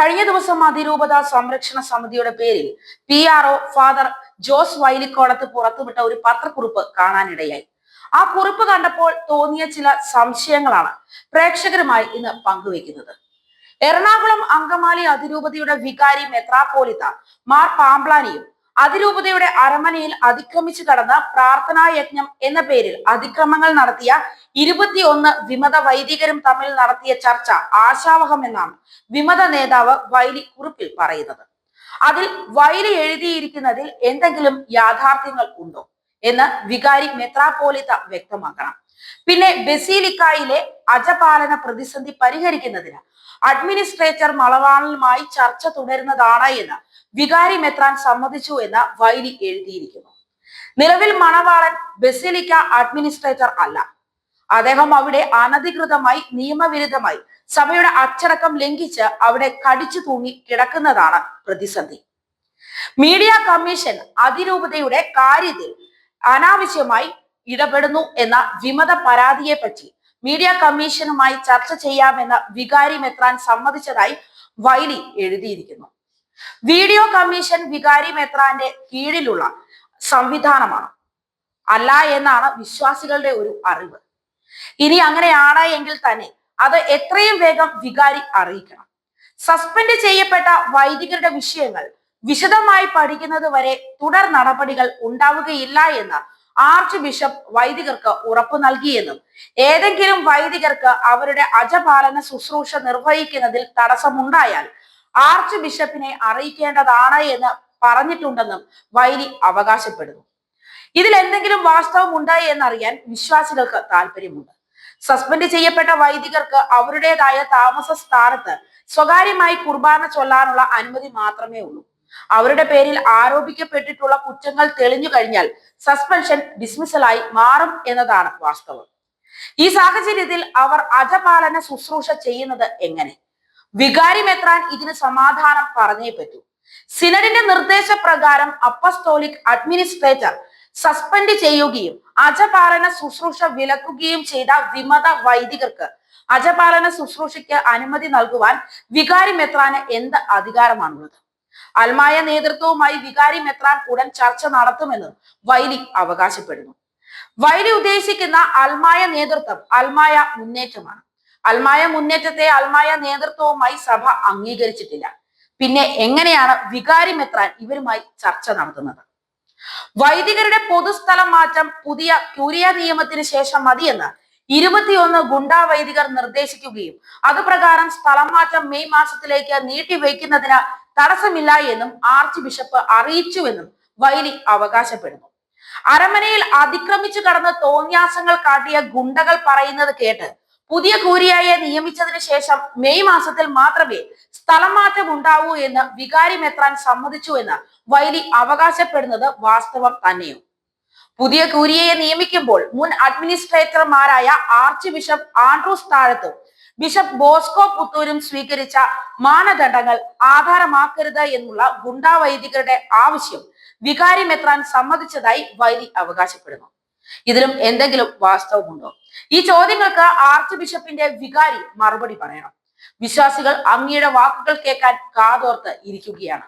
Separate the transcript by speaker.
Speaker 1: കഴിഞ്ഞ ദിവസം അതിരൂപത സംരക്ഷണ സമിതിയുടെ പേരിൽ P R O father Jose Vailikkolath പുറത്തുവിട്ട ഒരു പത്രക്കുറിപ്പ് കാണാനിടയായി. ആ കുറിപ്പ് കണ്ടപ്പോൾ തോന്നിയ ചില സംശയങ്ങളാണ് പ്രേക്ഷകരുമായി ഇന്ന് പങ്കുവെക്കുന്നത്. എറണാകുളം അങ്കമാലി അതിരൂപതയുടെ വികാരി മെത്രാപ്പോലിത്ത മാർ പാംപ്ലാനിയും അതിരൂപതയുടെ അരമനയിൽ അതിക്രമിച്ചു കടന്ന പ്രാർത്ഥനാ യജ്ഞം എന്ന പേരിൽ അതിക്രമങ്ങൾ നടത്തിയ ഇരുപത്തിയൊന്ന് വിമത വൈദികരും തമ്മിൽ നടത്തിയ ചർച്ച ആശാവഹം എന്നാണ് വിമത നേതാവ് വൈലി കുറിപ്പിൽ പറയുന്നത്. അതിൽ വൈലി എഴുതിയിരിക്കുന്നതിൽ എന്തെങ്കിലും യാഥാർത്ഥ്യങ്ങൾ ഉണ്ടോ എന്ന് വികാരി മെത്രാപ്പോലിത്ത വ്യക്തമാക്കണം. പിന്നെ ബസീലിക്കായിലെ അജപാലന പ്രതിസന്ധി പരിഹരിക്കുന്നതിന് അഡ്മിനിസ്ട്രേറ്റർ മളവാളുമായി ചർച്ച തുടരുന്നതാണ് എന്ന് വികാരി മെത്രാൻ സമ്മതിച്ചു എന്ന് വൈലി എഴുതിയിരിക്കുന്നു. നിലവിൽ മണവാളൻ ബസിലിക്ക അഡ്മിനിസ്ട്രേറ്റർ അല്ല. അദ്ദേഹം അവിടെ അനധികൃതമായി നിയമവിരുദ്ധമായി സഭയുടെ അച്ചടക്കം ലംഘിച്ച് അവിടെ കടിച്ചു തൂങ്ങി കിടക്കുന്നതാണ് പ്രതിസന്ധി. മീഡിയ കമ്മീഷൻ അതിരൂപതയുടെ കാര്യത്തിൽ അനാവശ്യമായി ഇടപെടുന്നു എന്ന വിമത പരാതിയെ പറ്റി മീഡിയ കമ്മീഷനുമായി ചർച്ച ചെയ്യാമെന്ന് വികാരി മെത്രാൻ സമ്മതിച്ചതായി വൈലി എഴുതിയിരിക്കുന്നു. വീഡിയോ കമ്മീഷൻ വികാരി മെത്രാന്റെ കീഴിലുള്ള സംവിധാനമാണ്. അല്ല എന്നാണ് വിശ്വാസികളുടെ ഒരു അറിവ്. ഇനി അങ്ങനെയാണ് എങ്കിൽ തന്നെ അത് എത്രയും വേഗം വികാരി അറിയിക്കണം. സസ്പെൻഡ് ചെയ്യപ്പെട്ട വൈദികരുടെ വിഷയങ്ങൾ വിശദമായി പഠിക്കുന്നത് വരെ തുടർ നടപടികൾ ഉണ്ടാവുകയില്ല എന്ന് ആർച്ച് ബിഷപ്പ് വൈദികർക്ക് ഉറപ്പു നൽകിയെന്നും ഏതെങ്കിലും വൈദികർക്ക് അവരുടെ അജപാലന ശുശ്രൂഷ നിർവഹിക്കുന്നതിൽ തടസ്സമുണ്ടായാൽ ആർച്ച് ബിഷപ്പിനെ അറിയിക്കേണ്ടതാണ് എന്ന് പറഞ്ഞിട്ടുണ്ടെന്നും വൈലി അവകാശപ്പെടുന്നു. ഇതിൽ എന്തെങ്കിലും വാസ്തവം ഉണ്ടായി എന്നറിയാൻ വിശ്വാസികൾക്ക് താല്പര്യമുണ്ട് സസ്പെൻഡ് ചെയ്യപ്പെട്ട വൈദികർക്ക് അവരുടേതായ താമസ സ്ഥാനത്ത് സ്വകാര്യമായി കുർബാന ചൊല്ലാനുള്ള അനുമതി മാത്രമേ ഉള്ളൂ. അവരുടെ പേരിൽ ആരോപിക്കപ്പെട്ടിട്ടുള്ള കുറ്റങ്ങൾ തെളിഞ്ഞു കഴിഞ്ഞാൽ സസ്പെൻഷൻ ഡിസ്മിസലായി മാറും എന്നതാണ് വാസ്തവം. ഈ സാഹചര്യത്തിൽ അവർ അജപാലന ശുശ്രൂഷ ചെയ്യുന്നത് എങ്ങനെ? വികാരി മെത്രാൻ ഇതിന് സമാധാനം പറഞ്ഞേ പറ്റൂ. സിനഡിന്റെ നിർദ്ദേശപ്രകാരം അപ്പസ്തോലിക് അഡ്മിനിസ്ട്രേറ്റർ സസ്പെൻഡ് ചെയ്യുകയും അജപാലന ശുശ്രൂഷ വിലക്കുകയും ചെയ്ത വിമത വൈദികർക്ക് അജപാലന ശുശ്രൂഷയ്ക്ക് അനുമതി നൽകുവാൻ വികാരി മെത്രാന് എന്ത് അധികാരമാണുള്ളത്? അൽമായ നേതൃത്വവുമായി വികാരി മെത്രാൻ ഉടൻ ചർച്ച നടത്തുമെന്ന് വൈലി അവകാശപ്പെടുന്നു. വൈലി ഉദ്ദേശിക്കുന്ന അൽമായ നേതൃത്വം അൽമായ മുന്നേറ്റമാണ്. അൽമായ മുന്നേറ്റത്തെ അൽമായ നേതൃത്വവുമായി സഭ അംഗീകരിച്ചിട്ടില്ല. പിന്നെ എങ്ങനെയാണ് വികാരി മെത്രാൻ ഇവരുമായി ചർച്ച നടത്തുന്നത്? വൈദികരുടെ പൊതുസ്ഥലം മാറ്റം പുതിയ ക്യൂരിയ നിയമത്തിന് ശേഷം മതിയെന്ന് ഇരുപത്തിയൊന്ന് ഗുണ്ടാ വൈദികർ നിർദ്ദേശിക്കുകയും അതുപ്രകാരം സ്ഥലം മാറ്റം മെയ് മാസത്തിലേക്ക് നീട്ടിവെക്കുന്നതിന് തടസ്സമില്ല എന്നും ആർച്ച് ബിഷപ്പ് അറിയിച്ചുവെന്നും വൈലി അവകാശപ്പെടുന്നു. അരമനയിൽ അതിക്രമിച്ചു കടന്ന് തോന്യാസങ്ങൾ കാട്ടിയ ഗുണ്ടകൾ പറയുന്നത് കേട്ട് പുതിയ കൂരിയായെ നിയമിച്ചതിന് ശേഷം മെയ് മാസത്തിൽ മാത്രമേ സ്ഥലം മാറ്റം ഉണ്ടാവൂ എന്ന് വികാരി മെത്രാൻ സമ്മതിച്ചു എന്ന് വൈലി അവകാശപ്പെടുന്നത് വാസ്തവം തന്നെയും. പുതിയ കൂരിയയെ നിയമിക്കുമ്പോൾ മുൻ അഡ്മിനിസ്ട്രേറ്റർമാരായ ആർച്ച് ബിഷപ്പ് ആൻഡ്രൂസ് താഴത്തും ബിഷപ്പ് ബോസ്കോ പുത്തൂരും സ്വീകരിച്ച മാനദണ്ഡങ്ങൾ ആധാരമാക്കരുത് എന്നുള്ള ഗുണ്ടാ വൈദികരുടെ ആവശ്യം വികാരി മെത്രാൻ സമ്മതിച്ചതായി വൈദി അവകാശപ്പെടുന്നു. ഇതിലും എന്തെങ്കിലും വാസ്തവമുണ്ടോ? ഈ ചോദ്യങ്ങൾക്ക് ആർച്ച് ബിഷപ്പിന്റെ വികാരി മറുപടി പറയണം. വിശ്വാസികൾ അങ്ങയുടെ വാക്കുകൾ കേൾക്കാൻ കാതോർത്ത് ഇരിക്കുകയാണ്.